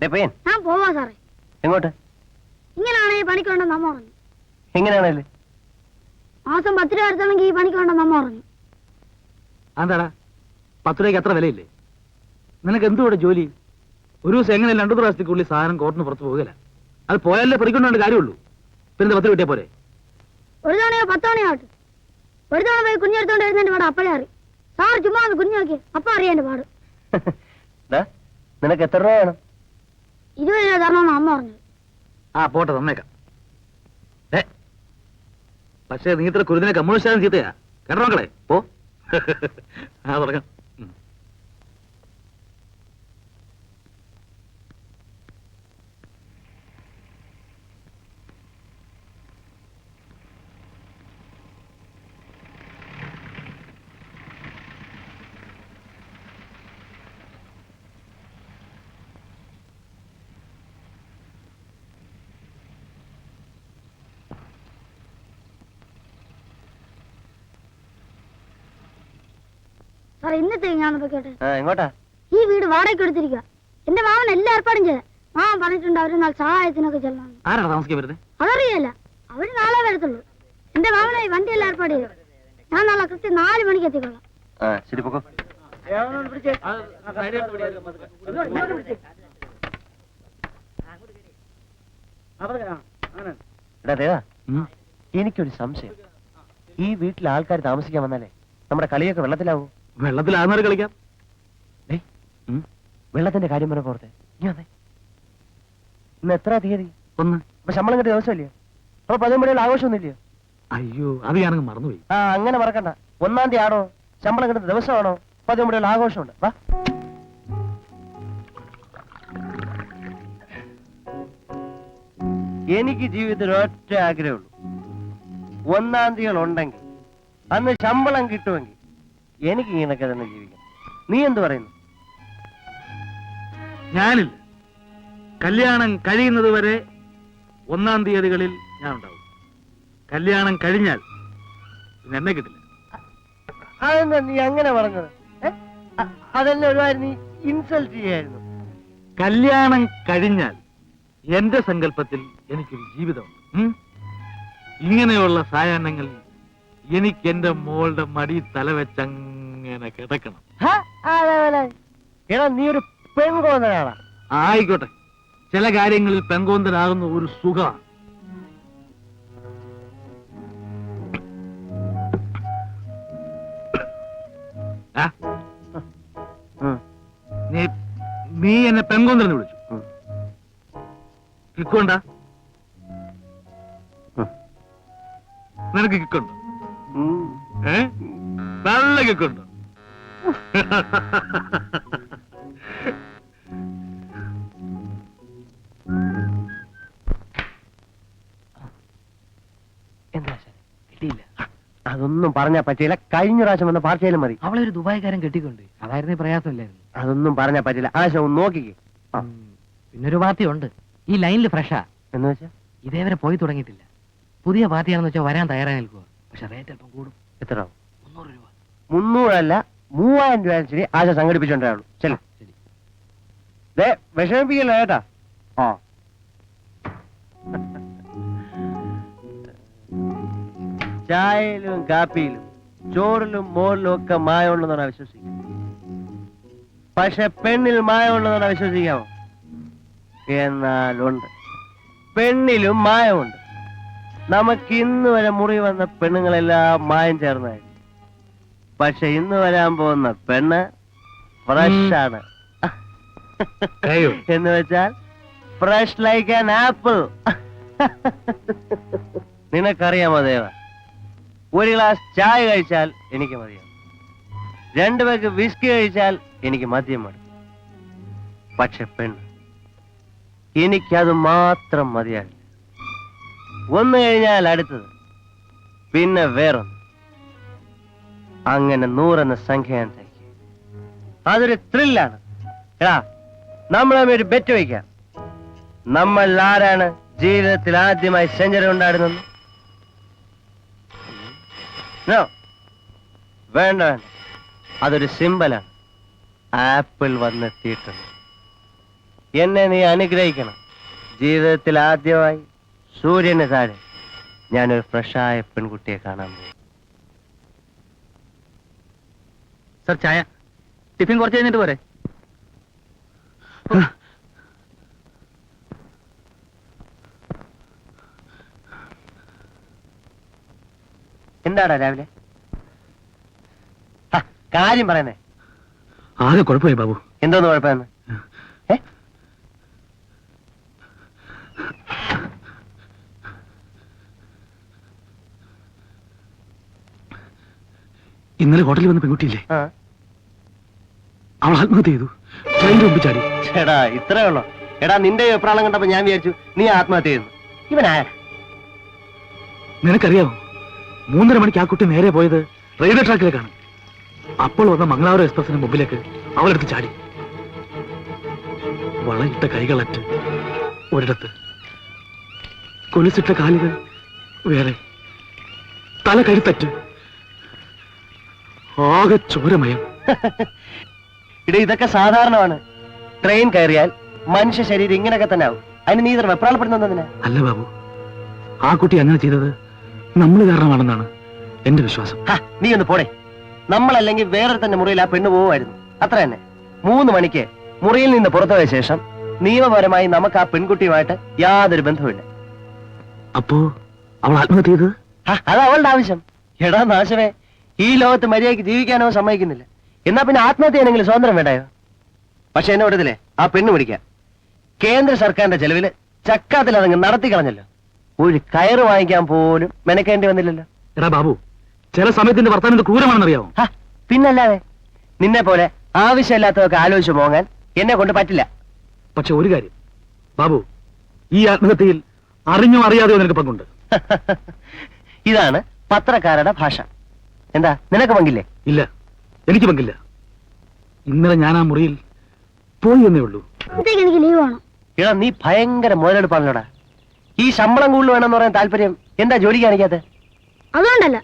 ഞാൻ പോവാ സാറേ. എങ്ങോട്ട്? ഇങ്ങനെയാണ് ഈ പണിക്ക് വേണ്ടെന്ന് അമ്മ പറഞ്ഞു എങ്ങനെയാണല്ലേ മാസം പത്ത് രൂപ ഈ പണിക്ക് പറഞ്ഞു പത്ത് രൂപയ്ക്ക് അത്ര വിലയില്ലേ? നിനക്ക് എന്തുകൂടെ ജോലി? ഒരു ദിവസം എങ്ങനെ രണ്ടു പ്രാവശ്യത്തിനുള്ളിൽ സാധനം കോർട്ടിന് പുറത്ത് പോകില്ല അത് പോയാലേ പറിക്കൊണ്ടാണ്ട് കാര്യമുള്ളൂ. പിന്നെ പത്ത് രൂപ കിട്ടിയാ പോരെ? ഒരു തവണയോ പത്ത് ഒരു തവണ പോയി കുഞ്ഞെടുത്തോണ്ട് എഴുന്നേറ്റ് പാട് അപ്പഴേ അറിയും. സാർ ചുമ്മാ ഒന്ന് കുഞ്ഞു നോക്കി അപ്പ അറിയാൻ പാട്. നിനക്ക് എത്ര രൂപ വേണം? രൂപ തരണമെന്ന് അമ്മ പറഞ്ഞു. ആ പോട്ടെ തന്നേക്കാം. ഏ പക്ഷേ നീ ഇത്ര കുരുതിനെ കമ്മ്യൂണിസ്റ്റാലും ചീത്തയാ. കേട്ടോ മക്കളെ പോ. ആ തുടങ്ങാം. സാർ ഇന്നത്തെ ഞാനപ്പോ കേട്ടെ. എങ്ങോട്ടാ? ഈ വീട് വാടകയ്ക്ക് എടുത്തിരിക്കുക എന്റെ മാമൻ എല്ലാ ഏർപ്പാടും ചെയ്ത മാമൻ പറഞ്ഞിട്ടുണ്ട് അവർ നാളെ സഹായത്തിനൊക്കെ ചെല്ലണം. ആരാണ് താമസിക്കാൻ വരുന്നത് അതറിയല്ല. അവർ നാളെ വരത്തുള്ളൂ. എന്റെ മാമനായി വണ്ടിയെല്ലാം ഏർപ്പാട് ചെയ്തു ഞാൻ നാളെ കൃത്യം നാല് മണിക്ക് എത്തിക്കൊള്ളാം. ആ ശരി പൊക്കോ. എടാ ദേവാ. ഉം. എനിക്കൊരു സംശയം. ഈ വീട്ടിൽ ആൾക്കാർ താമസിക്കാൻ വന്നാലേ നമ്മുടെ കളിയൊക്കെ വെള്ളത്തിലാവൂ? വെള്ളത്തിലാകുന്നവർ കളിക്കാം. വെള്ളത്തിന്റെ കാര്യം പറഞ്ഞ പോർത്തെ. ഇന്ന് എത്ര തീയതി? ഒന്ന്. അപ്പൊ ശമ്പളം കിട്ടിയ ദിവസമില്ലയോ? അപ്പൊ പതിനൊമ്പടിയുള്ള ആഘോഷമൊന്നുമില്ലയോ? അയ്യോ അത് ഞാനങ്ങ് മറന്നുപോയി. ആ അങ്ങനെ മറക്കണ്ട. ഒന്നാം തീയതി ആണോ? ശമ്പളം കിട്ടുന്ന ദിവസമാണോ? പതിനൊമ്പടിയുള്ള ആഘോഷമുണ്ട്. വാ. എനിക്ക് ജീവിതത്തിൽ ഒറ്റ ആഗ്രഹമുള്ളൂ. ഒന്നാം തീയതി ഉണ്ടെങ്കിൽ അന്ന് ശമ്പളം കിട്ടുമെങ്കിൽ എനിക്ക് ഇങ്ങനൊക്കെ തന്നെ ജീവിക്കണം. നീ എന്ത് പറയുന്നു? ഞാനില്ല. കല്യാണം കഴിയുന്നത് വരെ ഒന്നാം തീയതികളിൽ ഞാൻ ഉണ്ടാവും. കല്യാണം കഴിഞ്ഞാൽ പിന്നെ എന്നെ കിട്ടില്ല. അതെന്താ നീ അങ്ങനെ പറഞ്ഞത്? അതെന്നെ ഒരുപാട് നീ ഇൻസൾട്ട് ചെയ്യായിരുന്നു. കല്യാണം കഴിഞ്ഞാൽ എന്റെ സങ്കല്പത്തിൽ എനിക്കൊരു ജീവിതമുണ്ട്. ഉം? ഇങ്ങനെയുള്ള സായാഹ്നങ്ങളിൽ എനിക്ക് എന്റെ മോളുടെ മടി തല വെച്ചങ്ങനെ കിടക്കണം. എടാ നീ ഒരു പെൺകോന്നനാടാ ആയിക്കോട്ടെ. ചില കാര്യങ്ങളിൽ പെങ്കോന്തനാകുന്ന ഒരു സുഖ. നീ എന്നെ പെങ്കോന്തരെന്ന് വിളിച്ചു. കിക്കോണ്ട. നിനക്ക് കിക്കുണ്ടോ? നല്ല കേക്കുണ്ട്. അതൊന്നും പറഞ്ഞാ പറ്റില്ല കഴിഞ്ഞ പ്രാവശ്യം വന്ന പാർട്ടിയിലും മതി. അവളെ ഒരു ദുബായിക്കാരൻ കെട്ടിക്കൊണ്ട്. അതായിരുന്നു പ്രയാസമില്ലായിരുന്നു. അതൊന്നും പറഞ്ഞാ പറ്റില്ല ആശ ഒന്ന് നോക്കിക്കേ. പിന്നൊരു പാർട്ടി ഉണ്ട് ഈ ലൈനിൽ ഫ്രഷാ. എന്ന് വെച്ചാ? ഇതേവരെ പോയി തുടങ്ങിയിട്ടില്ല. പുതിയ പാർട്ടിയാണെന്ന് വെച്ചാൽ വരാൻ തയ്യാറായി നിൽക്കുക പക്ഷെ റേറ്റ് അല്പം കൂടും. എത്ര മുന്നൂറ് രൂപ. മുന്നൂറല്ല മൂവായിരം രൂപ ശരി ആശ സംഘടിപ്പിച്ചോണ്ടാവുള്ളൂ ശരി. ദേ വിഷമിപ്പിക്കല്ലോ ആ. ചായയിലും കാപ്പിയിലും ചോറിലും മോറിലും ഒക്കെ മായമുണ്ടെന്നാണ് വിശ്വസിക്കുന്നത്. പക്ഷെ പെണ്ണിൽ മായമുണ്ടെന്നാണ് വിശ്വസിക്കാമോ എന്നാലുണ്ട്. പെണ്ണിലും മായമുണ്ട്. നമുക്ക് ഇന്ന് വരെ മുറി വന്ന പെണ്ണുങ്ങളെല്ലാം മായം ചേർന്നായി പക്ഷെ ഇന്ന് വരാൻ പോകുന്ന പെണ്ണ് ഫ്രഷാണ് എന്ന് വെച്ചാൽ ഫ്രഷ് ലൈക്ക് ആൻ ആപ്പിൾ നിനക്കറിയാമോ ദേവ? ഒരു ഗ്ലാസ് ചായ കഴിച്ചാൽ എനിക്ക് മതിയാവും. രണ്ടു പേർക്ക് വിസ്കി കഴിച്ചാൽ എനിക്ക് മദ്യം മതി പക്ഷെ പെണ്ണ് എനിക്കത് മാത്രം മതിയാകില്ല ഒന്ന് കഴിഞ്ഞാൽ അടുത്തത്. പിന്നെ വേറൊന്ന്. അങ്ങനെ നൂറെന്ന സംഖ്യ ഞാൻ തയ്ക്കും അതൊരു ത്രില്ലാണ് എടാ നമ്മൾ ഒരു ബെറ്റ് വയ്ക്കാം. നമ്മൾ ആരാണ് ജീവിതത്തിൽ ആദ്യമായി സെഞ്ചുറി ഉണ്ടായിരുന്നു വേണ്ട വേണ്ട. അതൊരു സിമ്പലാണ് ആപ്പിൾ വന്നെത്തിയിട്ടുണ്ട്. എന്നെ നീ അനുഗ്രഹിക്കണം. ജീവിതത്തിൽ ആദ്യമായി സൂര്യന് താഴെ. ഞാനൊരു ഫ്രഷായ പെൺകുട്ടിയെ കാണാൻ പോകും സർ ചായ. ടിഫിൻ കുറച്ച് കഴിഞ്ഞിട്ട് പോരെ? എന്താടാ രാവിലെ? കാര്യം പറയുന്നേ. ആകെ കുഴപ്പമായി ബാബു. എന്തോന്ന് കുഴപ്പമെന്ന് ഏ ഇന്നലെ ഹോട്ടലിൽ വന്ന പെൺകുട്ടിയില്ലേ? ആ. അവൾ ആത്മഹത്യ ചെയ്തു. ട്രെയിൻ മുമ്പ് ചാടി. എടാ ഇത്രേ ഉള്ളോ. എടാ നിന്റെ അഭിപ്രായം കണ്ടപ്പോ ഞാൻ വിചാരിച്ചു നീ ആത്മഹത്യ ചെയ്തു. ഇവനായ നിനക്കറിയാമോ മൂന്നര മണിക്ക് ആ കുട്ടി നേരെ പോയത് റെയിൽവേ ട്രാക്കിലേക്കാണ് അപ്പോൾ വന്ന മംഗളാപുരം എക്സ്പ്രസിന് മുമ്പിലേക്ക് അവളെടുത്ത് ചാടി. വളയിട്ട കൈകളറ്റ് ഒരിടത്ത്. കൊലുസിട്ട കാലുകൾ വേറെ. തല കരുത്തറ്റ് ആകെ ചോരമയം. ഇട ഇതൊക്കെ സാധാരണമാണ്. ട്രെയിൻ കയറിയാൽ മനുഷ്യ ശരീരം ഇങ്ങനെയൊക്കെ തന്നെ ആവും. അതിന് നീ ഇത്ര വെപ്രാളപ്പെടുന്നതിന് അല്ല ബാബു ആ കുട്ടി അങ്ങനെ ചെയ്തത് നമ്മൾ കാരണമാണെന്നാണ് എന്റെ വിശ്വാസം. നീ ഒന്ന് പോടെ. നമ്മളല്ലെങ്കിൽ വേറെ തന്നെ മുറിയിൽ ആ പെണ്ണ് പോവുമായിരുന്നു. അത്ര തന്നെ. മൂന്ന് മണിക്ക് മുറിയിൽ നിന്ന് പുറത്തുപോയ ശേഷം നിയമപരമായി നമുക്ക് ആ പെൺകുട്ടിയുമായിട്ട് യാതൊരു ബന്ധവുമില്ല. അപ്പോ അവൾ ആത്മഹത്യ ചെയ്തത്? അത് അവളുടെ ആവശ്യം. എടാ നാശമേ ഈ ലോകത്ത് മര്യാദയ്ക്ക് ജീവിക്കാനോ സമ്മതിക്കുന്നില്ല. എന്നാ പിന്നെ ആത്മഹത്യ ആണെങ്കിലും സ്വാതന്ത്ര്യം വേണ്ടായോ? പക്ഷെ എന്നെ വിടത്തില്ലേ? ആ പെണ്ണ് പിടിക്കാം. കേന്ദ്ര സർക്കാരിന്റെ ചെലവിൽ ചക്കാത്തിൽ അതങ്ങ് നടത്തി കളഞ്ഞല്ലോ ഒരു കയറ് വാങ്ങിക്കാൻ പോലും മെനക്കേണ്ടി വന്നില്ലല്ലോ. എടാ ബാബു ചില സമയത്തിന്റെ വർത്തമാനം ക്രൂരമാണെന്നറിയാമോ ഹ, പിന്നല്ലാതെ നിന്നെ പോലെ ആവശ്യമില്ലാത്തതൊക്കെ ആലോചിച്ച് പോകാൻ എന്നെ കൊണ്ട് പറ്റില്ല. പക്ഷെ ഒരു കാര്യം. ബാബു ഈ ആത്മഹത്യയിൽ അറിഞ്ഞോ അറിയാതെയോ നിനക്ക് പങ്കുണ്ട്. ഇതാണ് പത്രക്കാരുടെ ഭാഷ. എന്താ? നിനക്ക് പങ്കില്ലേ? ഇല്ല. എനിക്ക് പങ്കില്ല. ഇന്നലെ ഞാൻ ആ മുറിയിൽ പോയി എന്നേ ഉള്ളൂ. എനിക്ക് ലീവ് വേണം എടാ നീ ഭയങ്കര മുതലെടുപ്പാണല്ലോടാ. ഈ ശമ്പളം കൂടുതൽ വേണമെന്ന് പറയാൻ താല്പര്യം എന്താ ജോലി കാണിക്കാത്ത അതുകൊണ്ടല്ല.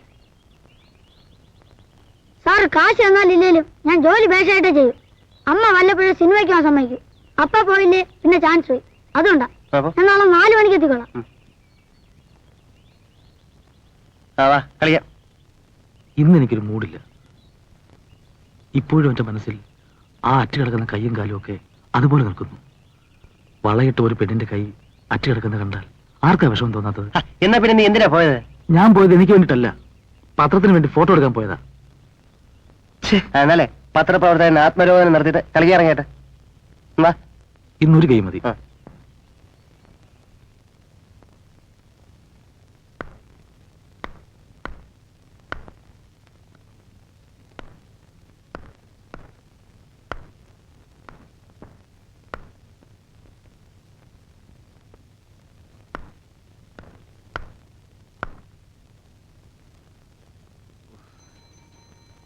സാറ് കാശ് തന്നാലില്ലേലും ഞാൻ ജോലി ബേഷായിട്ടേ ചെയ്യും. അമ്മ വല്ലപ്പോഴും സിനിമയ്ക്ക് പോകാൻ സമ്മതിക്കും. അപ്പ പോയില്ലേ പിന്നെ ചാൻസ് പോയി. അതുകൊണ്ടാ. ഞാൻ നാളെ നാല് മണിക്ക് എത്തിക്കോളാം. കളിക്കാം. ഇന്ന് എനിക്കൊരു മൂടില്ല. ഇപ്പോഴും എന്റെ മനസ്സിൽ ആ അറ്റ് കിടക്കുന്ന കൈയും കാലും ഒക്കെ അതുപോലെ നിൽക്കുന്നു. വളയിട്ട് ഒരു പെണ്ണിന്റെ കൈ അറ്റ് കിടക്കുന്ന കണ്ടാൽ ആർക്കാ വിഷമം തോന്നാത്തത്? എന്നാ പിന്നെ നീ എന്തിനാ പോയത്? ഞാൻ പോയത് എനിക്ക് വേണ്ടിട്ടല്ല പത്രത്തിന് വേണ്ടി ഫോട്ടോ എടുക്കാൻ പോയതാ. എന്നാലേ പത്രപ്രവർത്തകൻ ആത്മരോധനം നടത്തിയിട്ട് കളിക്കാറങ്ങേട്ടെ ഇന്നൊരു കൈ മതി.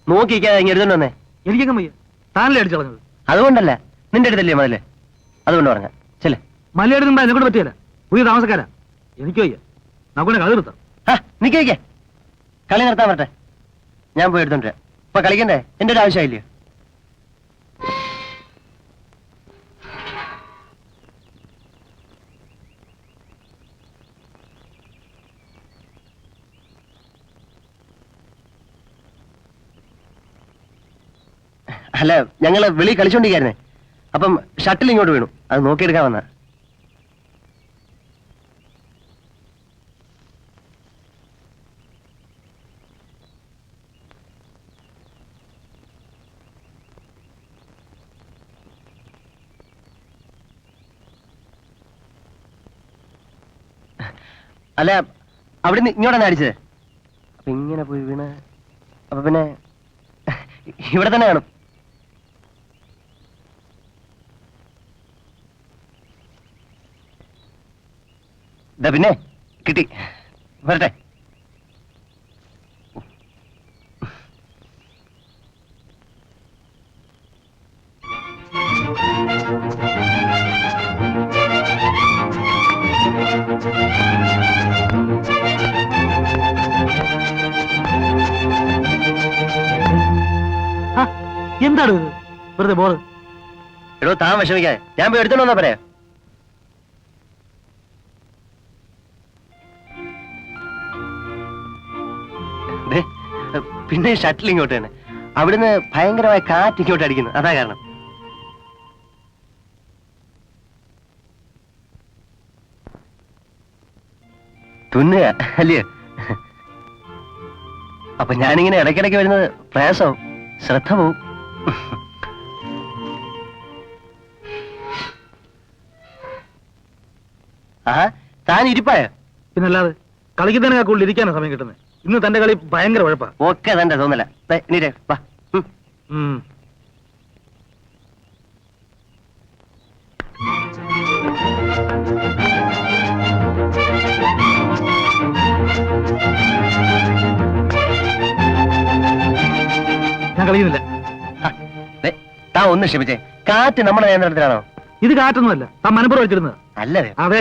നോക്കിക്കാതെ ഇങ്ങനെ എടുത്തോണ്ട് വന്നേ? എനിക്കങ്ങ് വയ്യ. താനല്ലേ അടിച്ചു കളഞ്ഞത് അതുകൊണ്ടല്ല നിന്റെ അടുത്തല്ലേ മതിൽ അതുകൊണ്ട് പറഞ്ഞ ചെല്ലേ. മലയാളി എന്നെ കൊണ്ട് പറ്റിയല്ല. പുതിയ താമസക്കാരാ. എനിക്ക് വയ്യ. നമുക്ക് കളി നിർത്താം. നിക്കേ കളി നിർത്താൻ പറ്റേ ഞാൻ പോയി എടുത്തോണ്ട്. ഇപ്പൊ കളിക്കണ്ടേ? എന്റെ ഒരു ആവശ്യമായില്ലയോ അല്ല ഞങ്ങൾ വെളി കളിച്ചോണ്ടിരിക്കായിരുന്നേ. അപ്പം ഷട്ടിൽ ഇങ്ങോട്ട് വീണു. അത് നോക്കിയെടുക്കാൻ വന്ന. അല്ല അവിടുന്ന് ഇങ്ങോട്ടാണ് അടിച്ചത്. അപ്പൊ ഇങ്ങനെ പോയി വീണ്. അപ്പൊ പിന്നെ ഇവിടെ തന്നെ കാണും ദാ പിന്നെ കിട്ടി. വരട്ടെ. എന്താണ് വെറുതെ ബോറ്. എടോ താൻ വിഷമിക്കാൻ ഞാൻ പോയി എടുത്തോണ്ടോ പറയാ പിന്നെ ഷട്ടിൽ ഇങ്ങോട്ട് തന്നെ. അവിടുന്ന് ഭയങ്കരമായ കാറ്റ് ഇങ്ങോട്ട് അടിക്കുന്നു. അതാ കാരണം. തുന്നുക അല്ലയോ അപ്പൊ ഞാനിങ്ങനെ ഇടയ്ക്കിടയ്ക്ക് വരുന്നത് പ്രയാസവും ശ്രദ്ധ പോവും. ആ താൻ ഇരിപ്പായോ? പിന്നല്ലാതെ കളിക്കുന്നതിനെ കൂടുതൽ ഇരിക്കാനാ സമയം കിട്ടുന്നത്. ഇന്ന് തന്റെ കളി ഭയങ്കര ഉഴപ്പാ ഒക്കെ തന്റെ തോന്നല. നീരേ വാ. ഞാൻ കളിക്കുന്നില്ല ആ, ഒന്ന് ക്ഷമിച്ചേ. കാറ്റ് നമ്മുടെ നിയന്ത്രണത്തിലാണോ? ഇത് കാറ്റൊന്നുമല്ല. താൻ മനപ്പുറം വെച്ചിരുന്നത് അല്ലേ അതെ.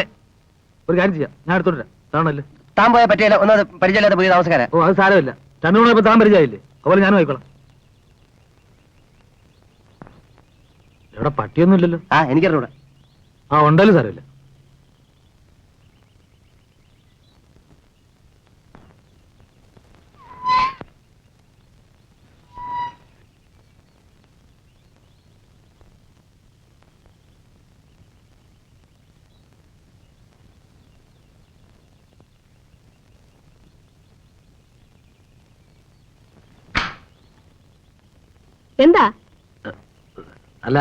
ഒരു കാര്യം ചെയ്യാം. ഞാൻ എടുത്തോണ്ടിരാം താണല്ലേ? താൻ പോയ പറ്റിയല്ല ഒന്നത് പരിചയമില്ലാത്ത പുതിയ താമസക്കാരൻ ഓ അത് സാരമില്ല. ചന്ദ്രൻ മൂന്ന് താൻ പരിചയമില്ലേ അതുപോലെ ഞാനും ആയിക്കോളാം. ഇവിടെ പട്ടിയൊന്നും ഇല്ലല്ലോ ആ എനിക്കറിഞ്ഞൂടെ. ആ ഉണ്ടല്ലോ സാരമില്ല. എന്താ? അല്ല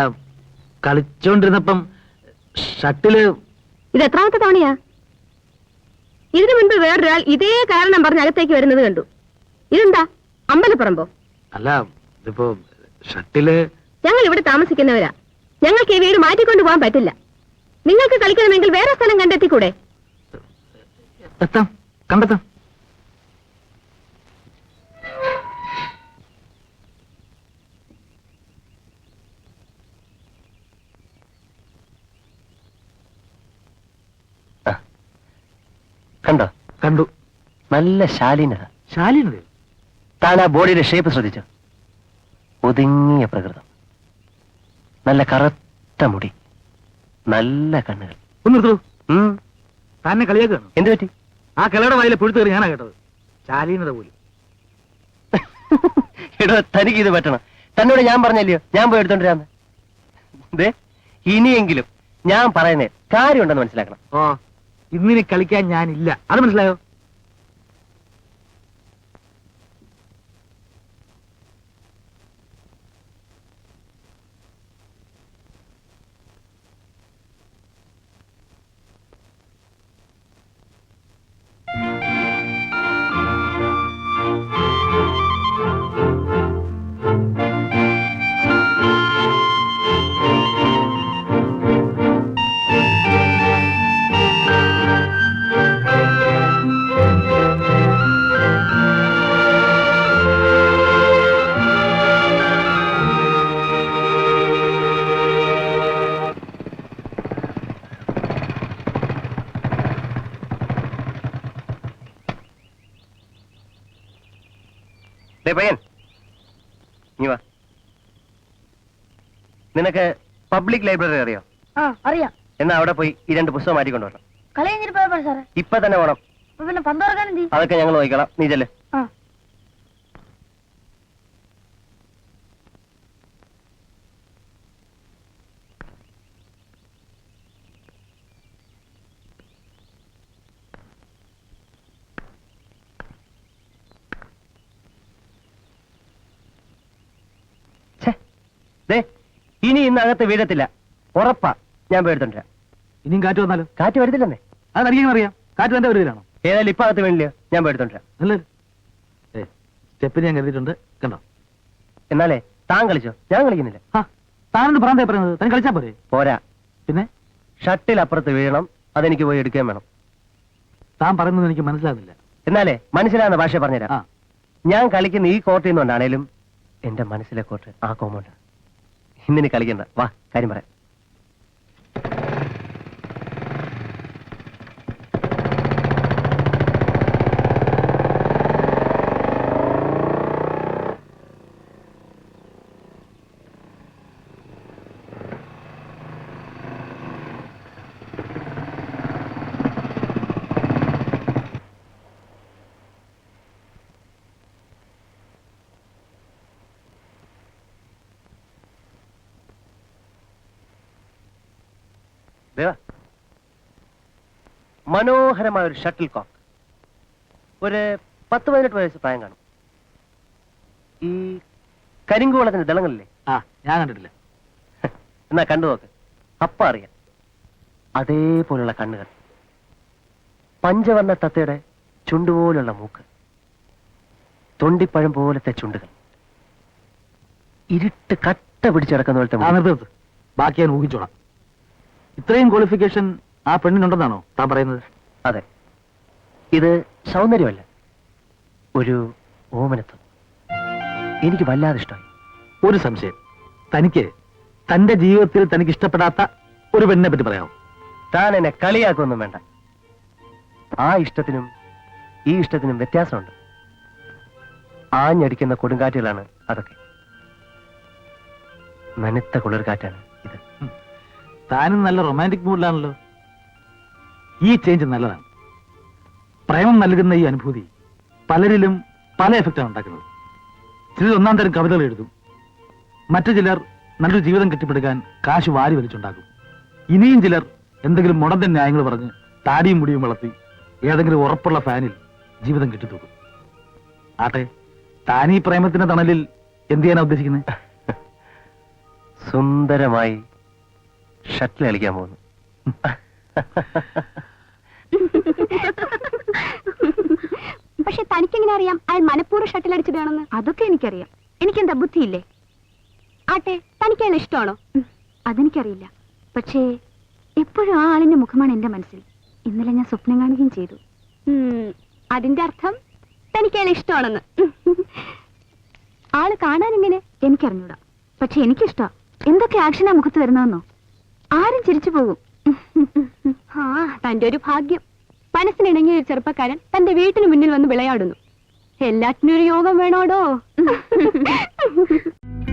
കളിച്ചോണ്ടിരുന്നപ്പം ഷട്ടിൽ ഇത് എത്രാമത്തെ തവണയാ ഇതിനു മുൻപ് വേറൊരാൾ ഇതേ കാരണം പറഞ്ഞ് അകത്തേക്ക് വരുന്നത് കണ്ടു. ഇതെന്താ? അമ്പലപ്പറമ്പോ? അല്ല ഇതിപ്പോ ഷട്ടിൽ ഞങ്ങൾ ഇവിടെ താമസിക്കുന്നവരാ. ഞങ്ങൾക്ക് ഈ വീട് മാറ്റിക്കൊണ്ടു പോകാൻ പറ്റില്ല. നിങ്ങൾക്ക് കളിക്കണമെങ്കിൽ വേറെ സ്ഥലം കണ്ടെത്തിക്കൂടെ? എത്താം കണ്ടെത്താം. കണ്ടോ? കണ്ടു. നല്ല ശാലീനത ശാലീനത? താൻ ആ ബോഡിയുടെ ഷേപ്പ് ശ്രദ്ധിച്ചു? ഒതുങ്ങിയ പ്രകൃതം. നല്ല കറുത്ത മുടി. നല്ല കണ്ണുകൾ. ഒന്ന് എടുത്തു. കളിയാക്കാണ് എന്ത് പറ്റി? ആ കിളയുടെ വായിലെ പുഴുത്ത് കയറി ഞാനാ കേട്ടത്. ശാലീനത പോലും. എടോ തനിക്ക് ഇത് പറ്റണം. തന്നോട് ഞാൻ പറഞ്ഞല്ലയോ? ഞാൻ പോയി എടുത്തോണ്ടിരാന്ന് ഇനിയെങ്കിലും ഞാൻ പറയുന്നേ കാര്യമുണ്ടെന്ന് മനസ്സിലാക്കണം. ഇന്നിനി കളിക്കാൻ ഞാനില്ല. അത് മനസ്സിലായോ? പബ്ലിക് ലൈബ്രറി അറിയോ? ആ അറിയാം. എന്നാ അവിടെ പോയി ഈ രണ്ട് പുസ്തകം മാറ്റിക്കൊണ്ടുവരണം കളി കഴിഞ്ഞിട്ട് പോയപ്പോ സാറേ? ഇപ്പൊ തന്നെ വേണം. അപ്പൊ പിന്നെ എന്തി അതൊക്കെ ഞങ്ങൾ നോക്കിക്കോളാം. നീ ചെല്ലേ. ആ. ദേ ഇനി ഇന്ന് അകത്ത് വീഴത്തില്ല. ഉറപ്പാ. ഞാൻ എടുത്തോണ്ടിരാം ഇനിയും കാറ്റ് വന്നാലോ? കാറ്റ് വരുത്തില്ലെന്നേ. അത് തനിക്കും അറിയാം. കാറ്റ് തന്റെ വരുതിലാണോ ഏതായാലും ഇപ്പൊ അകത്ത് വേണില്ല ഞാൻ പോയി അല്ലേ? സ്റ്റെപ്പിന് ഞാൻ കരുതിയിട്ടുണ്ട്. കണ്ടോ? എന്നാലേ താൻ കളിച്ചോ? ഞാൻ കളിക്കുന്നില്ല. താനെന്ത് പ്രാന്തായി പറയുന്നത് താൻ കളിച്ചാ പോരെ? പോരാ. പിന്നെ? ഷട്ടിൽ അപ്പുറത്ത് വീഴണം. അതെനിക്ക് പോയി എടുക്കുകയും വേണം. താൻ പറയുന്നത് എനിക്ക് മനസ്സിലാകുന്നില്ല. എന്നാലേ മനസ്സിലാകുന്ന ഭാഷ പറഞ്ഞുതരാം. ഞാൻ കളിക്കുന്ന ഈ കോർട്ടിൽ നിന്നുകൊണ്ടാണേലും എന്റെ മനസ്സിലെ കോർട്ട് ആ കോമ്പൗണ്ട് ഇന്നിനി കളിക്കണ്ട. വാ കാര്യം പറയാം ദേ വാ. മനോഹരമായ ഒരു ഷട്ടിൽ കോക്ക് ഒരു പത്ത് പതിനെട്ട് വയസ്സ് പ്രായം കാണും. ഈ കരിങ്കുവളത്തിന്റെ ദളങ്ങളില്ലേ? ആ ഞാൻ കണ്ടിട്ടില്ല. എന്നാ കണ്ടു നോക്ക്. അപ്പ അറിയാം. അതേപോലുള്ള കണ്ണുകൾ. പഞ്ചവർണ തത്തയുടെ ചുണ്ടുപോലുള്ള മൂക്ക്. തൊണ്ടിപ്പഴം പോലത്തെ ചുണ്ടുകൾ. ഇരുട്ട് കട്ട പിടിച്ചടക്കുന്ന പോലത്തെ ബാക്കി ഞാൻ ഊഹിച്ചോളാം. ഇത്രയും ക്വാളിഫിക്കേഷൻ ആ പെണ്ണിനുണ്ടെന്നാണോ താൻ പറയുന്നത്? അതെ. ഇത് സൗന്ദര്യമല്ല. ഒരു ഓമനത്വം. എനിക്ക് വല്ലാതെ ഇഷ്ടമായി. ഒരു സംശയം. തനിക്ക് തന്റെ ജീവിതത്തിൽ തനിക്ക് ഇഷ്ടപ്പെടാത്ത ഒരു പെണ്ണിനെ പറ്റി പറയാമോ? താൻ എന്നെ കളിയാക്കൊന്നും വേണ്ട. ആ ഇഷ്ടത്തിനും ഈ ഇഷ്ടത്തിനും വ്യത്യാസമുണ്ട്. ആഞ്ഞടിക്കുന്ന കൊടുങ്കാറ്റുകളാണ് അതൊക്കെ. നനുത്ത കുളിർകാറ്റാണ് ഇത്. താനും നല്ല റൊമാന്റിക് മൂഡിലാണല്ലോ. ഈ ചേഞ്ച് നല്ലതാണ്. പ്രേമം നൽകുന്ന ഈ അനുഭൂതി പലരിലും പല എഫക്റ്റാണ് ഉണ്ടാക്കുന്നത്. ചിലർ ഒന്നാം തരം കവിതകൾ എഴുതും. മറ്റു ചിലർ നല്ലൊരു ജീവിതം കെട്ടിപ്പടുക്കാൻ കാശ് വാരി വലിച്ചുണ്ടാക്കും. ഇനിയും ചിലർ എന്തെങ്കിലും മുടന്തൻ ന്യായങ്ങൾ പറഞ്ഞ് താടിയും മുടിയും വളർത്തി ഏതെങ്കിലും ഉറപ്പുള്ള ഫാനിൽ ജീവിതം കെട്ടിത്തൂക്കും. ആട്ടെ താനീ പ്രേമത്തിന്റെ തണലിൽ എന്ത് ചെയ്യാനാ ഉദ്ദേശിക്കുന്നത് സുന്ദരമായി ഷട്ടിൽ കളിക്കാൻ പോകുന്നു. പക്ഷെ തനിക്കെങ്ങനെ അറിയാം? അയാൾ മനഃപൂർവം ഷട്ടിൽ അടിച്ചതാണെന്ന് അതൊക്കെ എനിക്കറിയാം. എനിക്കെന്താ ബുദ്ധിയില്ലേ? ആട്ടെ തനിക്ക് അയാൾ ഇഷ്ടമാണോ? അതെനിക്കറിയില്ല. പക്ഷേ എപ്പോഴും ആ ആളിന്റെ മുഖമാണ് എന്റെ മനസ്സിൽ. ഇന്നലെ ഞാൻ സ്വപ്നം കാണുകയും ചെയ്തു. അതിന്റെ അർത്ഥം തനിക്ക് അയാൾ ഇഷ്ടമാണെന്ന്. ആൾ കാണാൻ എങ്ങനെ എനിക്കറിഞ്ഞൂടാ. പക്ഷെ എനിക്കിഷ്ടാ. എന്തൊക്കെ ആക്ഷനാ മുഖത്ത് വരുന്നതെന്നോ? ആരും ചിരിച്ചു പോകും. തന്റെ ഒരു ഭാഗ്യം. മനസ്സിനിണങ്ങിയ ഒരു ചെറുപ്പക്കാരൻ തന്റെ വീട്ടിന് മുന്നിൽ വന്ന് വിളയാടുന്നു. എല്ലാറ്റിനും ഒരു യോഗം വേണോടോ?